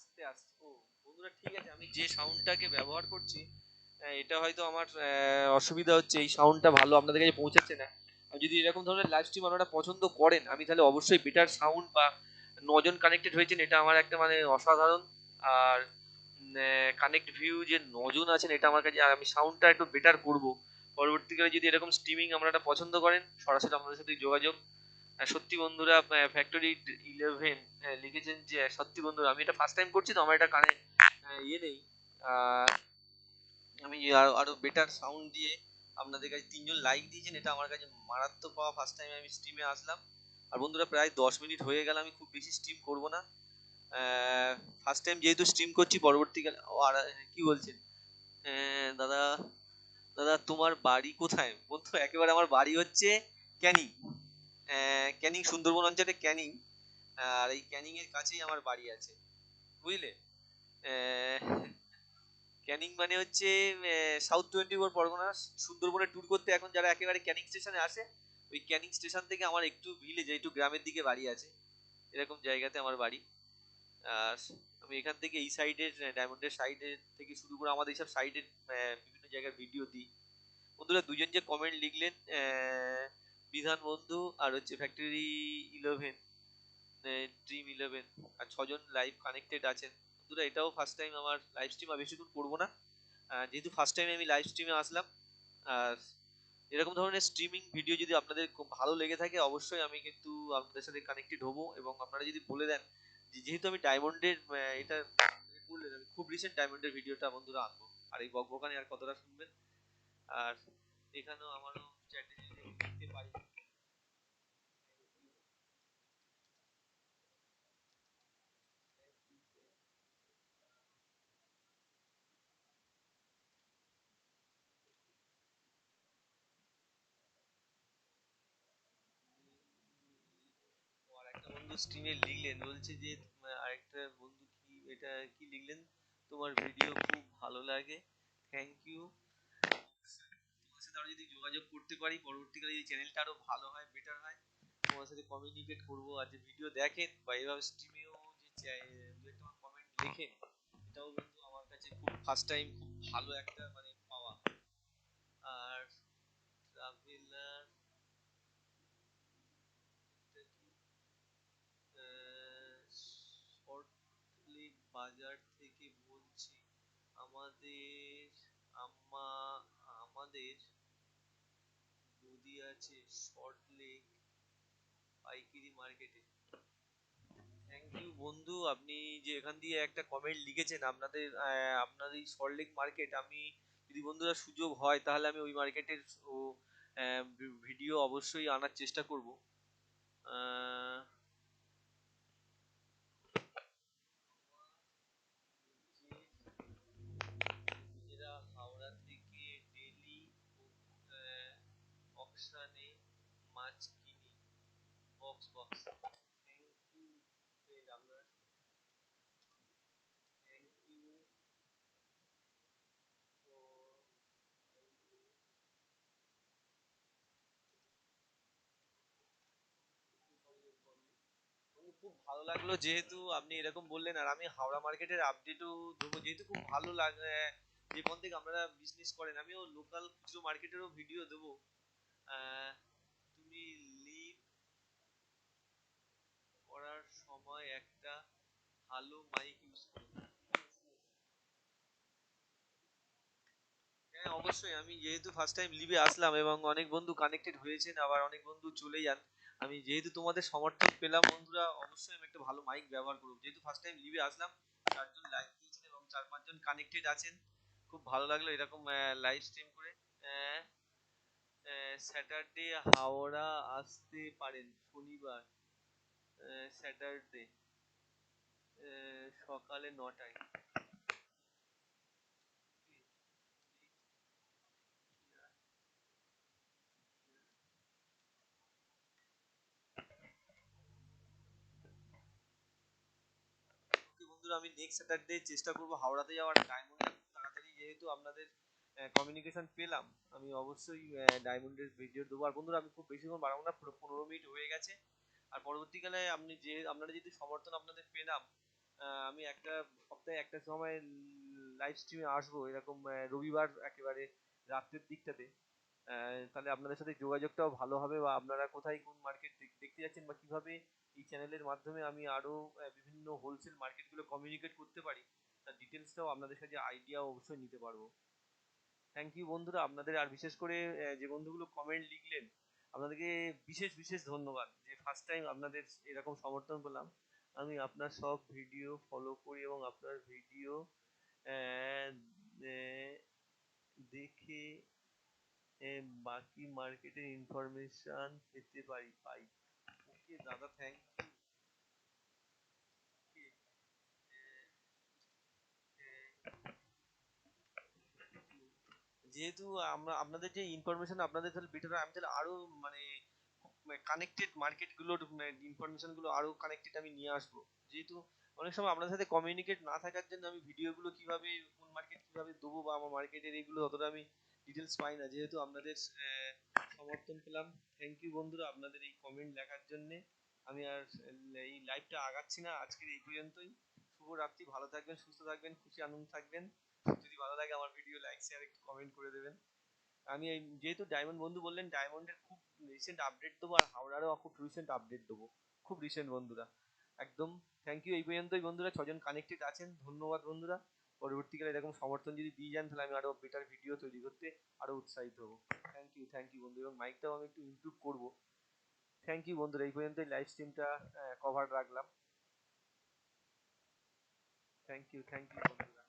আস্তে আস্তে। ও, বন্ধুরা, ঠিক আছে, আমি যে সাউন্ডটাকে ব্যবহার করছি এটা হয়তো আমার অসুবিধা হচ্ছে, এই সাউন্ডটা ভালো আপনাদের কাছে পৌঁছাচ্ছে না। যদি এরকম ধরনের লাইভ স্ট্রিম আপনারা পছন্দ করেন, আমি তাহলে অবশ্যই বেটার সাউন্ড বা নজন কানেক্টেড হয়েছেন, এটা আমার একটা মানে অসাধারণ। আর কানেক্ট ভিউ যে নজন আছেন, এটা আমার কাছে, আর আমি সাউন্ডটা একটু বেটার করব। পরবর্তীকালে যদি এরকম স্ট্রিমিং আপনারা পছন্দ করেন, সরাসরি আপনাদের সাথে যোগাযোগ। সত্যি বন্ধুরা ফ্যাক্টরি ইলেভেন লিখেছেন যে, সত্যি বন্ধুরা, আমি এটা ফার্স্ট টাইম করছি, তো আমার এটা কানে ইয়ে নেই। আমি আরও বেটার সাউন্ড দিয়ে আপনাদের কাছে তিনজন লাইক দিয়েছেন, এটা আমার কাছে মারাত্মক পাওয়া ফার্স্ট টাইম আমি স্ট্রিমে আসলাম। আর বন্ধুরা, প্রায় দশ মিনিট হয়ে গেল, আমি খুব বেশি স্ট্রিম করব না। ফার্স্ট টাইম যেহেতু স্ট্রিম করছি, পরবর্তীকালে আর, কি বলছেন? দাদা দাদা, তোমার বাড়ি কোথায়? বন্ধু, একেবারে আমার বাড়ি হচ্ছে ক্যানিং। ক্যানিং, সুন্দরবন অঞ্চলে ক্যানিং, আর এই ক্যানিং এর কাছেই আমার বাড়ি আছে। বুঝলে? ক্যানিং মানে হচ্ছে সাউথ টোয়েন্টি ফোর পরগনা। সুন্দরবনে ট্যুর করতে এখন যারা একেবারে ক্যানিং স্টেশনে আসে, ওই ক্যানিং স্টেশন থেকে আমার একটু ভিলেজে একটু গ্রামের দিকে বাড়ি আছে। এরকম জায়গাতে আমার বাড়ি। আর আমি এখান থেকে এই সাইডের ডায়মন্ডের সাইডের থেকে শুরু করে আমাদের এইসব সাইডের বিভিন্ন জায়গার ভিডিও দিই। বন্ধুরা, দুজন যে কমেন্ট লিখলেন বিধান বন্ধু আর হচ্ছে ফ্যাক্টরি ইলেভেন ড্রিম ইলেভেন আর ছজন লাইভ কানেক্টেড আছেন। বন্ধুরা, এটাও ফার্স্ট টাইম আমার লাইভ স্ট্রিম আর বেশিক্ষণ করব না। যেহেতু ফার্স্ট টাইম আমি লাইভ স্ট্রিমে আসলাম, আর এরকম ধরনের স্ট্রিমিং ভিডিও যদি আপনাদের খুব ভালো লেগে থাকে, অবশ্যই আমি কিন্তু আপনাদের সাথে কানেক্টেড হব। এবং আপনারা যদি বলে দেন যেহেতু আমি ডায়মন্ডের এটা বললেন আমি, খুব রিসেন্ট ডায়মন্ডের ভিডিওটা বন্ধুরা আনব। আর এই বকবকানি আর কতটা শুনবেন? আর এখানেও আমারও চ্যাটে দেখতে পারি ও আর একটা বন্ধু স্ট্রিমে লিখলেন। বলছে যে আরেকটা বন্ধু কি এটা কি লিখলেন? তোমার ভিডিও খুব ভালো লাগে। থ্যাংক ইউ তোমার সাথে আরও যদি যোগাযোগ করতে পারি, পরবর্তীকালে এই চ্যানেলটা আরও ভালো হয় বেটার হয়, তোমার সাথে কমিউনিকেট করব। আর যে ভিডিও দেখেন বা এইভাবে স্ট্রিমেও যে একটা কমেন্ট লেখেন, এটাও কিন্তু আমার কাছে খুব ফার্স্ট টাইম খুব ভালো একটা মানে পাওয়া আর ট্রাভেলার শর্টলি বাজার থেকে বলছি, আমাদের আম্মা, আমাদের নদী আছে শর্ট লেক পাইকারি মার্কেটে। থ্যাংক ইউ বন্ধু, আপনি যে এখান দিয়ে একটা কমেন্ট লিখেছেন, আপনাদের আপনার এই শর্ট লেক মার্কেট, আমি যদি বন্ধুরা সুযোগ হয়, তাহলে আমি ওই মার্কেটের ভিডিও অবশ্যই আনার চেষ্টা করব আহ, নিজেরা হাওড়া থেকে ডেলি অকশানে মাছ কিনি বক্স বক্স থ্যাংক ইউ আপনার থ্যাংক ইউ খুব ভালো লাগল যেহেতু আপনি এরকম বললেন, আর আমি হাওড়া মার্কেটের আপডেটও দেবো যেহেতু খুব ভালো লাগে যে কোন থেকে আপনারা বিজনেস করেন, আমিও লোকাল খুচরো মার্কেটেরও ভিডিও দেবো। তুমি লিভ করার সময় একটা ভালো মাইক ইউজ করো। হ্যাঁ অবশ্যই, আমি যেহেতু ফার্স্ট টাইম লিভে আসলাম এবং অনেক বন্ধু কানেক্টেড হয়েছেন, আবার অনেক বন্ধু চলে যান আমি যেহেতু তোমাদের সমর্থন পেলাম, বন্ধুরা, অবশ্যই আমি একটা ভালো মাইক ব্যবহার করব। যেহেতু ফার্স্ট টাইম লিভে আসলাম, চারজন লাইক দিয়েছেন এবং চার পাঁচজন কানেক্টেড আছেন। খুব ভালো লাগল এরকম লাইভ স্ট্রিম করে। স্যাটারডে হাওড়া আসতে পারেন, শনিবার স্যাটারডে সকালে নটায়। বন্ধুরা, আমি নেক্সট স্যাটারডে চেষ্টা করব হাওড়াতে যাওয়ার। ডায়মন্ডে তাড়াতাড়ি যেহেতু আপনাদের কমিউনিকেশন পেলাম, আমি অবশ্যই ডায়মন্ডের ভিডিও দেবো। আর বন্ধুরা, আমি খুব বেশিক্ষণ বাড়াবো না, পুরো পনেরো মিনিট হয়ে গেছে। আর পরবর্তীকালে আপনি যে, আপনারা যদি সমর্থন আপনাদের পেলাম আমি একটা সপ্তাহে একটা সময় লাইভ স্ট্রিমে আসব, এরকম রবিবার একেবারে রাত্রের দিকটাতে। তাহলে আপনাদের সাথে যোগাযোগটাও ভালো হবে, বা আপনারা কোথায় কোন মার্কেট দেখতে যাচ্ছেন বা কীভাবে এই চ্যানেলের মাধ্যমে আমি আরও বিভিন্ন হোলসেল মার্কেটগুলো কমিউনিকেট করতে পারি। তার ডিটেলসটাও আপনাদের সাথে আইডিয়া অবশ্যই নিতে পারব। থ্যাংক ইউ বন্ধুরা, আপনাদের আর বিশেষ করে যে বন্ধুগুলো কমেন্ট লিখলেন, আপনাদেরকে বিশেষ বিশেষ ধন্যবাদ যে ফার্স্ট টাইম আপনাদের এরকম সমর্থন পেলাম। আমি আপনার সব ভিডিও ফলো করি এবং আপনার ভিডিও দেখে বাকি মার্কেটের ইনফরমেশন পেতে পারি, পাই। ওকে দাদা থ্যাংক যেহেতু আমরা, আপনাদের যে ইনফরমেশন আপনাদের তাহলে বেটার আমি তাহলে আরও মানে কানেক্টেড মার্কেটগুলোর ইনফরমেশনগুলো আরও কানেক্টেড আমি নিয়ে আসব। যেহেতু অনেক সময় আপনাদের সাথে কমিউনিকেট না থাকার জন্য আমি ভিডিও গুলো কীভাবে, কোন মার্কেট কীভাবে দেবো বা আমার মার্কেটের এইগুলো অতটা আমি ডিটেলস পাই না। যেহেতু আপনাদের সমর্থন পেলাম। থ্যাংক ইউ বন্ধুরা আপনাদের এই কমেন্ট লেখার জন্যে। আমি আর এই লাইভটা আগাচ্ছি না আজকের এই পর্যন্তই। শুভরাত্রি, ভালো থাকবেন, সুস্থ থাকবেন, খুশি, আনন্দ থাকবেন। যদি ভালো লাগে আমার ভিডিও লাইক শেয়ার একটু কমেন্ট করে দেবেন। আমি এই যেহেতু ডায়মন্ড বন্ধু বললেন ডায়মন্ডের খুব রিসেন্ট আপডেট দেবো আর হাওড়ারও খুব রিসেন্ট আপডেট দেবো। খুব রিসেন্ট বন্ধুরা। একদম থ্যাংক ইউ এই পর্যন্তই বন্ধুরা। ছজন কানেক্টেড আছেন। ধন্যবাদ বন্ধুরা। পরবর্তীকালে এরকম সমর্থন যদি দিয়ে যান, তাহলে আমি আরও বেটার ভিডিও তৈরি করতে আরও উৎসাহিত হব। থ্যাংক ইউ থ্যাংক ইউ বন্ধু। এবং মাইকটাও আমি একটু ইমপ্রুভ করব। থ্যাংক ইউ বন্ধুরা, এই পর্যন্ত লাইভ স্ট্রিমটা কভার রাখলাম। থ্যাংক ইউ থ্যাংক ইউ বন্ধুরা।